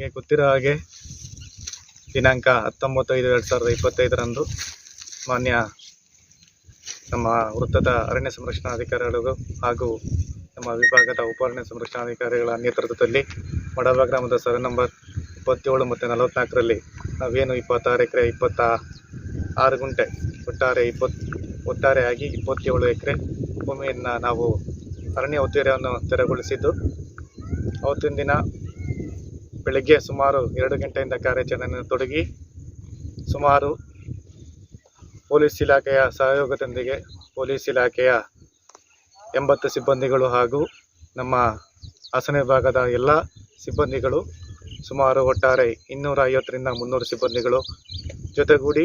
ನಿಮಗೆ ಗೊತ್ತಿರೋ ಹಾಗೆ, ದಿನಾಂಕ ಹತ್ತೊಂಬತ್ತು ಐದು ಎರಡು ಸಾವಿರದ ಇಪ್ಪತ್ತೈದರಂದು ಮಾನ್ಯ ನಮ್ಮ ವೃತ್ತದ ಅರಣ್ಯ ಸಂರಕ್ಷಣಾಧಿಕಾರಿಗಳು ಹಾಗೂ ನಮ್ಮ ವಿಭಾಗದ ಉಪ ಅರಣ್ಯ ಸಂರಕ್ಷಣಾಧಿಕಾರಿಗಳ ನೇತೃತ್ವದಲ್ಲಿ ಮಡಬ ಗ್ರಾಮದ ಸರ್ವೆ ನಂಬರ್ ಇಪ್ಪತ್ತೇಳು ಮತ್ತು ನಲವತ್ತ್ನಾಲ್ಕರಲ್ಲಿ ನಾವೇನು ಇಪ್ಪತ್ತಾರು ಎಕರೆ ಇಪ್ಪತ್ತ ಆರು ಗುಂಟೆ, ಒಟ್ಟಾರೆ ಇಪ್ಪತ್ತು ಒಟ್ಟಾರೆಯಾಗಿ ಇಪ್ಪತ್ತೇಳು ಎಕರೆ ಭೂಮಿಯನ್ನು ನಾವು ಅರಣ್ಯ ಒತ್ತುವರಿಯನ್ನು ತೆರವುಗೊಳಿಸಿದ್ದು, ಅವತ್ತಿನ ದಿನ ಬೆಳಗ್ಗೆ ಸುಮಾರು ಎರಡು ಗಂಟೆಯಿಂದ ಕಾರ್ಯಾಚರಣೆಯನ್ನು ತೊಡಗಿ ಸುಮಾರು ಪೊಲೀಸ್ ಇಲಾಖೆಯ ಸಹಯೋಗದೊಂದಿಗೆ ಪೊಲೀಸ್ ಇಲಾಖೆಯ ಎಂಬತ್ತು ಸಿಬ್ಬಂದಿಗಳು ಹಾಗೂ ನಮ್ಮ ಹಾಸನ ವಿಭಾಗದ ಎಲ್ಲ ಸಿಬ್ಬಂದಿಗಳು ಸುಮಾರು ಒಟ್ಟಾರೆ ಇನ್ನೂರ ಐವತ್ತರಿಂದ ಮುನ್ನೂರು ಸಿಬ್ಬಂದಿಗಳು ಜೊತೆಗೂಡಿ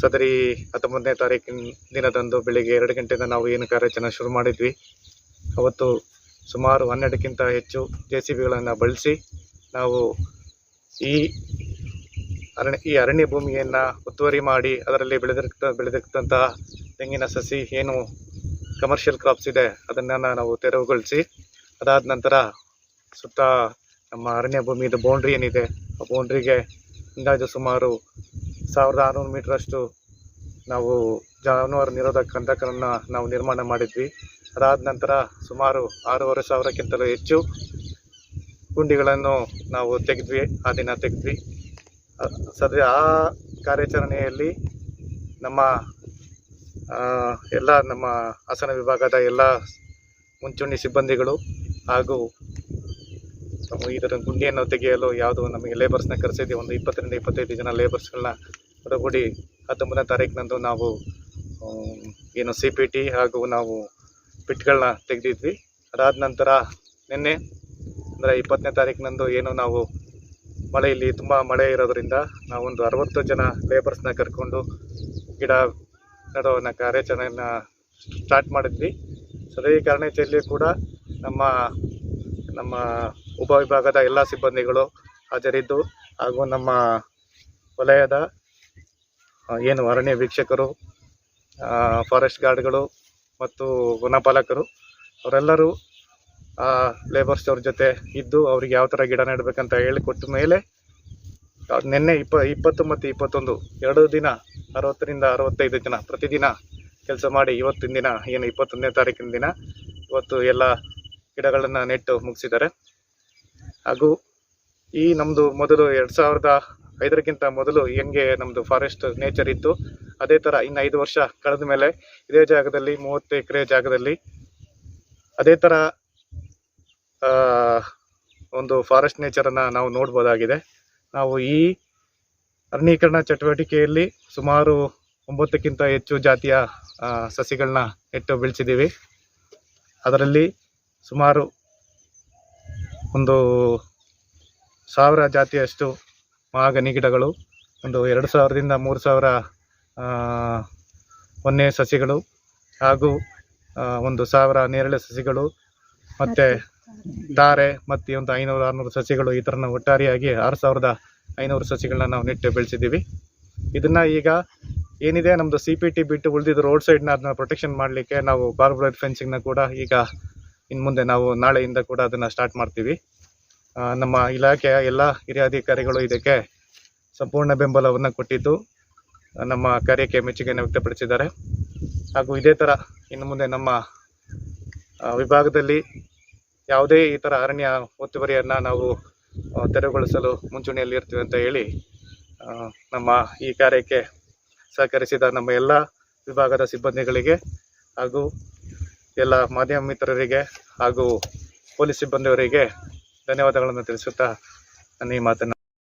ಸದರಿ ಹತ್ತೊಂಬತ್ತನೇ ತಾರೀಕಿನ ದಿನದಂದು ಬೆಳಿಗ್ಗೆ ಎರಡು ಗಂಟೆಯಿಂದ ನಾವು ಏನು ಕಾರ್ಯಾಚರಣೆ ಶುರು ಮಾಡಿದ್ವಿ. ಅವತ್ತು ಸುಮಾರು ಹನ್ನೆರಡಕ್ಕಿಂತ ಹೆಚ್ಚು ಜೆ ಸಿ ಬಿಗಳನ್ನು ಬಳಸಿ ನಾವು ಈ ಅರಣ್ಯ ಈ ಅರಣ್ಯ ಭೂಮಿಯನ್ನು ಒತ್ತುವರಿ ಮಾಡಿ ಅದರಲ್ಲಿ ಬೆಳೆದಿರ್ತ ಬೆಳೆದಿರ್ತಂತಹ ತೆಂಗಿನ ಸಸಿ ಏನು ಕಮರ್ಷಿಯಲ್ ಕ್ರಾಪ್ಸ್ ಇದೆ ಅದನ್ನು ನಾವು ತೆರವುಗೊಳಿಸಿ, ಅದಾದ ನಂತರ ಸುತ್ತ ನಮ್ಮ ಅರಣ್ಯ ಭೂಮಿದು ಬೌಂಡ್ರಿ ಏನಿದೆ, ಆ ಬೌಂಡ್ರಿಗೆ ಅಂದಾಜು ಸುಮಾರು ಸಾವಿರದ ಆರುನೂರು ಮೀಟ್ರಷ್ಟು ನಾವು ಜಾನುವಾರು ನಿರೋಧಕ ಕಂದಕವನ್ನು ನಾವು ನಿರ್ಮಾಣ ಮಾಡಿದ್ವಿ. ಅದಾದ ನಂತರ ಸುಮಾರು ಆರೂವರೆ ಸಾವಿರಕ್ಕಿಂತಲೂ ಹೆಚ್ಚು ಗುಂಡಿಗಳನ್ನು ನಾವು ತೆಗೆದ್ವಿ, ಆ ದಿನ ತೆಗೆದ್ವಿ. ಸದ್ಯ ಆ ಕಾರ್ಯಾಚರಣೆಯಲ್ಲಿ ನಮ್ಮ ಎಲ್ಲ ನಮ್ಮ ಹಾಸನ ವಿಭಾಗದ ಎಲ್ಲ ಮುಂಚೂಣಿ ಸಿಬ್ಬಂದಿಗಳು ಹಾಗೂ ಇದರ ಗುಂಡಿಯನ್ನು ತೆಗೆಯಲು ಯಾವುದು ನಮಗೆ ಲೇಬರ್ಸ್ನ ಕರೆಸಿದ್ವಿ ಒಂದು ಇಪ್ಪತ್ತರಿಂದ ಇಪ್ಪತ್ತೈದು ಜನ ಲೇಬರ್ಸ್ಗಳನ್ನ ಒಡಗೂಡಿ ಹತ್ತೊಂಬತ್ತನೇ ತಾರೀಕಿನಂದು ನಾವು ಏನು ಸಿ ಪಿ ಟಿ ಹಾಗೂ ನಾವು ಪಿಟ್ಗಳನ್ನ ತೆಗೆದಿದ್ವಿ. ಅದಾದ ನಂತರ ನಿನ್ನೆ, ಅಂದರೆ ಇಪ್ಪತ್ತನೇ ತಾರೀಕಿನಂದು ಏನು ನಾವು ಮಳೆಯಲ್ಲಿ ತುಂಬ ಮಳೆ ಇರೋದರಿಂದ ನಾವೊಂದು ಅರವತ್ತು ಜನ ಲೇಬರ್ಸ್ನ ಕರ್ಕೊಂಡು ಗಿಡ ನೆಡುವನ್ನ ಕಾರ್ಯಾಚರಣೆಯನ್ನು ಸ್ಟಾರ್ಟ್ ಮಾಡಿದ್ವಿ. ಸದರಿ ಕಾರ್ಯಾಚರಣೆಯಲ್ಲಿ ಕೂಡ ನಮ್ಮ ನಮ್ಮ ಉಪವಿಭಾಗದ ಎಲ್ಲ ಸಿಬ್ಬಂದಿಗಳು ಹಾಜರಿದ್ದು ಹಾಗೂ ನಮ್ಮ ವಲಯದ ಏನು ಅರಣ್ಯ ವೀಕ್ಷಕರು ಫಾರೆಸ್ಟ್ ಗಾರ್ಡ್ಗಳು ಮತ್ತು ಗುಣಪಾಲಕರು, ಅವರೆಲ್ಲರೂ, ಆ ಲೇಬರ್ಸ್ ಅವ್ರ ಜೊತೆ ಇದ್ದು ಅವ್ರಿಗೆ ಯಾವ ಥರ ಗಿಡ ನೆಡಬೇಕಂತ ಹೇಳಿಕೊಟ್ಟ ಮೇಲೆ ನಿನ್ನೆ ಇಪ್ಪ, ಇಪ್ಪತ್ತು ಮತ್ತು ಇಪ್ಪತ್ತೊಂದು, ಎರಡು ದಿನ, ಅರವತ್ತರಿಂದ ಅರವತ್ತೈದು ಜನ ಪ್ರತಿದಿನ ಕೆಲಸ ಮಾಡಿ ಇವತ್ತಿನ ದಿನ, ಏನು ಇಪ್ಪತ್ತೊಂದನೇ ತಾರೀಕಿನ ದಿನ, ಇವತ್ತು ಎಲ್ಲ ಗಿಡಗಳನ್ನು ನೆಟ್ಟು ಮುಗಿಸಿದ್ದಾರೆ. ಹಾಗೂ ಈ ನಮ್ಮದು ಮೊದಲು ಎರಡು ಸಾವಿರದ ಐದರಕ್ಕಿಂತ ಮೊದಲು ಹೆಂಗೆ ನಮ್ಮದು ಫಾರೆಸ್ಟ್ ನೇಚರ್ ಇತ್ತು. ಅದೇ ಥರ ಇನ್ನು ಐದು ವರ್ಷ ಕಳೆದ ಮೇಲೆ ಇದೇ ಜಾಗದಲ್ಲಿ ಮೂವತ್ತು ಎಕರೆ ಜಾಗದಲ್ಲಿ ಅದೇ ಥರ ಒಂದು ಫಾರೆಸ್ಟ್ ನೇಚರನ್ನು ನಾವು ನೋಡ್ಬೋದಾಗಿದೆ. ನಾವು ಈ ಅರಣ್ಯೀಕರಣ ಚಟುವಟಿಕೆಯಲ್ಲಿ ಸುಮಾರು ಒಂಬತ್ತಕ್ಕಿಂತ ಹೆಚ್ಚು ಜಾತಿಯ ಸಸಿಗಳನ್ನ ನೆಟ್ಟು ಬೆಳೆಸಿದ್ದೀವಿ. ಅದರಲ್ಲಿ ಸುಮಾರು ಒಂದು ಸಾವಿರ ಜಾತಿಯಷ್ಟು ಮಹಾಗನಿ ಗಿಡಗಳು ಒಂದು ಎರಡು ಸಾವಿರದಿಂದ ಮೂರು ಸಾವಿರ ಒಂದೇ ಸಸಿಗಳು ಹಾಗೂ ಒಂದು ಸಾವಿರ ನೇರಳೆ ಸಸಿಗಳು, ಮತ್ತು ತಾರೆ ಮತ್ತು ಒಂದು ಐನೂರು ಆರುನೂರು ಸಸಿಗಳು ಈ ಥರನ ಒಟ್ಟಾರೆಯಾಗಿ ಆರು ಸಾವಿರದ ಐನೂರು ಸಸಿಗಳನ್ನ ನಾವು ನೆಟ್ಟು ಬೆಳೆಸಿದ್ದೀವಿ. ಇದನ್ನು ಈಗ ಏನಿದೆ ನಮ್ಮದು ಸಿ ಪಿ ಟಿ ಬಿಟ್ಟು ಉಳಿದಿದ್ದು ರೋಡ್ ಸೈಡ್ನ ಅದನ್ನ ಪ್ರೊಟೆಕ್ಷನ್ ಮಾಡಲಿಕ್ಕೆ ನಾವು ಬಾರ್ಬ್ರೈಡ್ ಫೆನ್ಸಿಂಗ್ನ ಕೂಡ ಈಗ ಇನ್ನು ಮುಂದೆ ನಾವು ನಾಳೆಯಿಂದ ಕೂಡ ಅದನ್ನು ಸ್ಟಾರ್ಟ್ ಮಾಡ್ತೀವಿ. ನಮ್ಮ ಇಲಾಖೆಯ ಎಲ್ಲ ಹಿರಿಯ ಅಧಿಕಾರಿಗಳು ಇದಕ್ಕೆ ಸಂಪೂರ್ಣ ಬೆಂಬಲವನ್ನು ಕೊಟ್ಟಿದ್ದು ನಮ್ಮ ಕಾರ್ಯಕ್ಕೆ ಮೆಚ್ಚುಗೆಯನ್ನು ವ್ಯಕ್ತಪಡಿಸಿದ್ದಾರೆ. ಹಾಗೂ ಇದೇ ಥರ ಇನ್ನು ಮುಂದೆ ನಮ್ಮ ವಿಭಾಗದಲ್ಲಿ ಯಾವುದೇ ಈ ಥರ ಅರಣ್ಯ ಒತ್ತುವರಿಯನ್ನು ನಾವು ತೆರವುಗೊಳಿಸಲು ಮುಂಚೂಣಿಯಲ್ಲಿ ಇರ್ತೀವಿ ಅಂತ ಹೇಳಿ ನಮ್ಮ ಈ ಕಾರ್ಯಕ್ಕೆ ಸಹಕರಿಸಿದ ನಮ್ಮ ಎಲ್ಲ ವಿಭಾಗದ ಸಿಬ್ಬಂದಿಗಳಿಗೆ ಹಾಗೂ ಎಲ್ಲ ಮಾಧ್ಯಮ ಮಿತ್ರರಿಗೆ ಹಾಗೂ ಪೊಲೀಸ್ ಸಿಬ್ಬಂದಿಯವರಿಗೆ ಧನ್ಯವಾದಗಳನ್ನು ತಿಳಿಸುತ್ತಾ ನನ್ನ ಈ ಮಾತನ್ನು